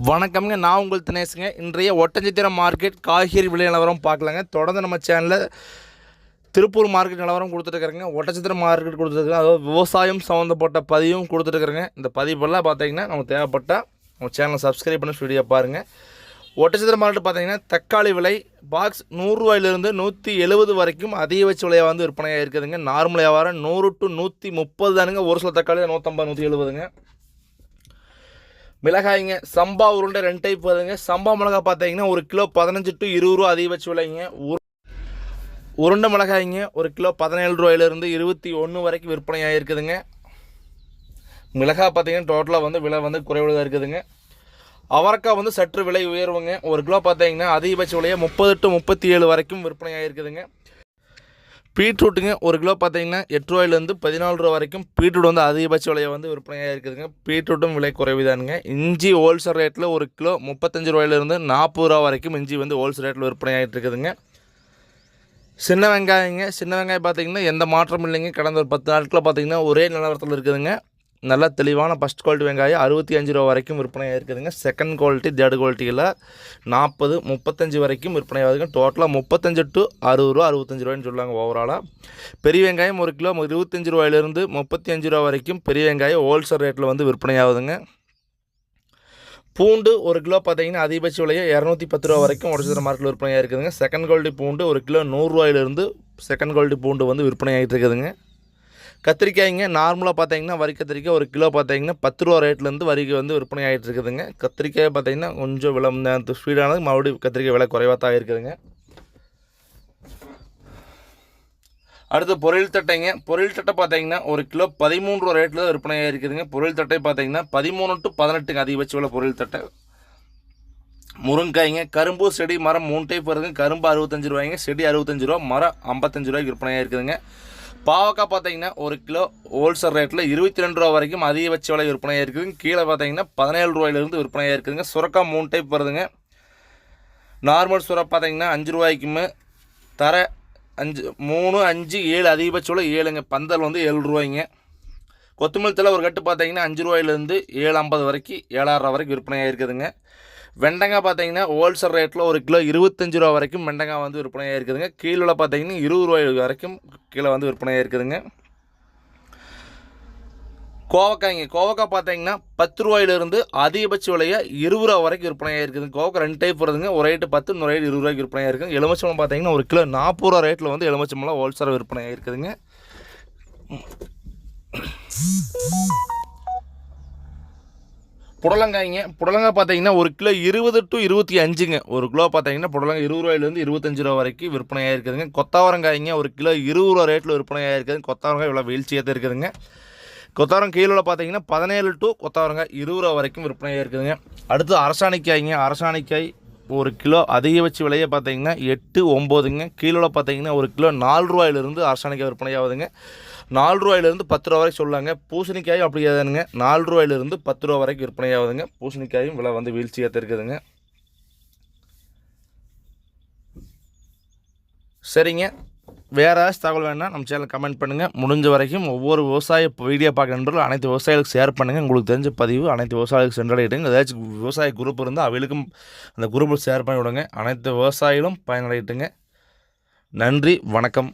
வணக்கம்ங்க. நான் உங்கள் தினேஷுங்க இன்றைய ஒட்டஞ்சித்திர மார்க்கெட் காய்கறி விலை நிலவரம் பார்க்கலாங்க. தொடர்ந்து நம்ம சேனலில் திருப்பூர் மார்க்கெட் நிலவரம் கொடுத்துட்டுருக்குறேங்க. ஒட்டச்சித்திர மார்க்கெட் கொடுத்துருக்குறேன் அதாவது விவசாயம் சம்மந்தப்பட்ட பதிவும் கொடுத்துட்டுருக்குறேங்க. இந்த பதிவெல்லாம் பார்த்தீங்கன்னா நமக்கு தேவைப்பட்டால் நம்ம சேனலை சப்ஸ்கிரைப் பண்ணி வீடியோ பாருங்கள் ஒட்டச்சித்திர மார்க்கெட் பார்த்தீங்கன்னா தக்காளி விலை பாக்ஸ் நூறுரூவாயிலிருந்து நூற்றி எழுபது வரைக்கும் அதிகபட்ச விலையாக வந்து விற்பனையாக இருக்குதுங்க நார்மல் வியாபாரம் நூறு டு நூற்றி முப்பது தானுங்க. ஒரு சில தக்காளி நூற்றம்பது நூற்றி எழுபதுங்க மிளகாய்ங்க சம்பா உருண்டை ரெண்டு டைப் வருதுங்க. சம்பா மிளகாய் பார்த்தீங்கன்னா ஒரு கிலோ பதினஞ்சு டு இருபது ரூபா அதிகபட்ச விலைங்க. உரு- உருண்டை மிளகாய்ங்க ஒரு கிலோ பதினேழு ரூபாயிலிருந்து இருபத்தி ஒன்று வரைக்கும் விற்பனை ஆகிருக்குதுங்க மிளகாய் பார்த்தீங்கன்னா டோட்டலாக வந்து விலை வந்து குறைவுள்ளதாக இருக்குதுங்க. அவரைக்காய் வந்து சற்று விலை உயர்வுங்க. ஒரு கிலோ பார்த்தீங்கன்னா அதிகபட்ச விலையை முப்பது டு முப்பத்தி ஏழு வரைக்கும் விற்பனை ஆகிருக்குதுங்க பீட்ரூட்டுங்க ஒரு கிலோ பார்த்தீங்கன்னா எட்டு ரூபாயிலேருந்து பதினாலு ரூபா வரைக்கும் பீட்ரூட் வந்து அதிகபட்ச விலையை வந்து விற்பனையாக இருக்குதுங்க. பீட்ரூட்டும் விலை குறைவுதானுங்க. இஞ்சி ஹோல்சேல் ரேட்டில் ஒரு கிலோ முப்பத்தஞ்சு ரூபாயிலேருந்து நாற்பது ரூபா வரைக்கும் இஞ்சி வந்து ஹோல்சேல் ரேட்டில் விற்பனை ஆகிட்டு இருக்குதுங்க. சின்ன வெங்காயங்க சின்ன வெங்காயம் பார்த்தீங்கன்னா எந்த மாற்றமும் இல்லைங்க. கடந்த ஒரு பத்து நாட்களில் பார்த்தீங்கன்னா ஒரே நிலவரத்தில் இருக்குதுங்க. நல்ல தெளிவான ஃபஸ்ட் குவாலிட்டி வெங்காயம் அறுபத்தி அஞ்சு ரூபா வரைக்கும் விற்பனையாக இருக்குதுங்க. செகண்ட் குவாலிட்டி தேர்ட் குவாலிட்டியில் நாற்பது முப்பத்தஞ்சு வரைக்கும் விற்பனை ஆகுதுங்க டோட்டலாக முப்பத்தஞ்சு டு அறுபது ரூபா அறுபத்தஞ்சு ரூபான்னு சொல்லுவாங்க ஓவராலாக பெரிய வெங்காயம் ஒரு கிலோ இருபத்தஞ்சு ரூபாயிலிருந்து முப்பத்தி அஞ்சு ரூபா வரைக்கும் பெரிய வெங்காயம் ஹோல்சேல் ரேட்டில் வந்து விற்பனை ஆகுதுங்க. பூண்டு ஒரு கிலோ பார்த்தீங்கன்னா அதிகபட்ச விலையை இரநூத்தி பத்து ரூபா வரைக்கும் உடச்சிற மார்க்கில் விற்பனையாக இருக்குதுங்க. செகண்ட் குவாலிட்டி பூண்டு ஒரு கிலோ நூறுரூவாயிலிருந்து செகண்ட் குவாலிட்டி பூண்டு வந்து விற்பனை ஆகிட்டு இருக்குதுங்க. கத்திரிக்காய்ங்க நார்மலாக பார்த்தீங்கன்னா வரி கத்திரிக்காய் ஒரு கிலோ பார்த்தீங்கன்னா பத்து ரூபா ரேட்லேருந்து வரிக்கு வந்து விற்பனை ஆகிட்டு இருக்குதுங்க. கத்திரிக்காய் பார்த்தீங்கன்னா கொஞ்சம் விலை இந்த ஸ்பீடானது மறுபடியும் கத்திரிக்காய் விலை குறைவாக தான் இருக்குதுங்க. அடுத்து பொரியல் தட்டைங்க. பொரியல் தட்டை பார்த்தீங்கன்னா ஒரு கிலோ பதிமூன்று ரூபா ரேட்டில் விற்பனையாக இருக்குதுங்க பொருள் தட்டை பார்த்தீங்கன்னா பதிமூணு டு பதினெட்டுங்க அதிகபட்ச விலை பொருள் தட்டை. முருங்காய்ங்க கரும்பு செடி மரம் மூணு டைப் வருதுங்க. கரும்பு அறுபத்தஞ்சு ரூபாய்ங்க செடி அறுபத்தஞ்சு ரூபா மரம் ஐம்பத்தஞ்சு ரூபாய்க்கு விற்பனையாக இருக்குதுங்க பாவக்காய் பார்த்தீங்கன்னா ஒரு கிலோ ஹோல்சேல் ரேட்டில் இருபத்தி ரெண்டு ரூபா வரைக்கும் அதிகபட்ச விலை விற்பனையாக இருக்குதுங்க கீழே பார்த்தீங்கன்னா பதினேழு ரூபாயிலிருந்து விற்பனையாக இருக்குதுங்க சுரக்காய் மூணு டைப் வருதுங்க. நார்மல் சுரை பார்த்தீங்கன்னா அஞ்சு ரூபாய்க்குமே தர அஞ்சு மூணு அஞ்சு ஏழு அதிகபட்ச விலை ஏழுங்க. பந்தல் வந்து ஏழு ரூபாய்ங்க. கொத்தமல்லி தழை ஒரு கட்டு பார்த்தீங்கன்னா அஞ்சு ரூபாயிலேருந்து ஏழு ஐம்பது வரைக்கும் ஏழாயிரம் ரூபா வரைக்கும் விற்பனையாக இருக்குதுங்க வெண்டங்காய் பார்த்தீங்கன்னா ஹோல்சேல் ரேட்டில் ஒரு கிலோ இருபத்தஞ்சி ரூபா வரைக்கும் வெண்டங்காய் வந்து விற்பனையாக இருக்குதுங்க. கீழே பார்த்தீங்கன்னா இருபது ரூபாய் வரைக்கும் கீழே வந்து விற்பனையாக இருக்குதுங்க. கோவக்காய்ங்க. கோவக்காய் பார்த்தீங்கன்னா பத்து ரூபாயிலிருந்து அதிகபட்ச விலையாக இருபது ரூபா வரைக்கும் விற்பனையாக இருக்குது கோவக்காய் ரெண்டு டைப் வருதுங்க. ஒரு ரேட்டு பத்து இன்னொரு ரேட்டு இருபது ரூபாய்க்கு விற்பனையாக இருக்குது எலுமிச்சம்பழம் பார்த்தீங்கன்னா ஒரு கிலோ நாற்பது ரூபா ரேட்டில் வந்து எலுமிச்சம்பழம் ஹோல்சேல் விற்பனையாக இருக்குதுங்க. புடலங்காய்ங்க. புடலங்காய் பார்த்தீங்கன்னா ஒரு கிலோ இருபது டு இருபத்தி அஞ்சுங்க. ஒரு கிலோ பார்த்தீங்கன்னா புடலங்காய் இருபது ரூபாயிலேருந்து இருபத்தஞ்சு ரூபா வரைக்கும் விற்பனையாக இருக்குதுங்க கொத்தவரங்காய்ங்க ஒரு கிலோ இருபது ரூபா ரேட்டில் விற்பனையாக இருக்குது கொத்தவரங்காய் இவ்வளோ வீழ்ச்சியாக இருக்குதுங்க கொத்தவரம் கீழே பார்த்தீங்கன்னா பதினேழு டு கொத்தவரங்காய் இருபது ரூபா வரைக்கும் விற்பனையாக இருக்குதுங்க அடுத்து அரசாணிக்காய்ங்க. அரசாணிக்காய் ஒரு கிலோ அதிகபட்ச விலையை பார்த்தீங்கன்னா எட்டு ஒம்போதுங்க. கீழே பார்த்தீங்கன்னா ஒரு கிலோ நாலு ரூபாயிலிருந்து அரசாணிக்காய் விற்பனையாகுதுங்க. நாலு ரூபாயிலிருந்து பத்து ரூபா வரைக்கும் சொல்லாங்க. பூசணிக்காயும் அப்படி ஏதானுங்க நாலு ரூபாயிலிருந்து பத்து ரூபா வரைக்கும் விற்பனையாகுதுங்க. பூசணிக்காயும் விலை வந்து வீழ்ச்சியாக தான் இருக்குதுங்க சரிங்க. வேறு ஏதாச்சும் தகவல் வேணால் நம்ம சேனல் கமெண்ட் பண்ணுங்கள் முடிஞ்ச வரைக்கும் ஒவ்வொரு விவசாய வீடியோ பார்க்க நண்பர்கள் அனைத்து விவசாயிகளுக்கு ஷேர் பண்ணுங்கள் உங்களுக்கு தெரிஞ்ச பதிவு அனைத்து விவசாயிகளுக்கு சென்றடையிட்டுங்க ஏதாச்சும் விவசாய குரூப் இருந்தால் அவளுக்கும் அந்த குரூப்பில் ஷேர் பண்ணி விடுங்க. அனைத்து விவசாயிகளும் பயனடையிட்டுங்க. நன்றி வணக்கம்.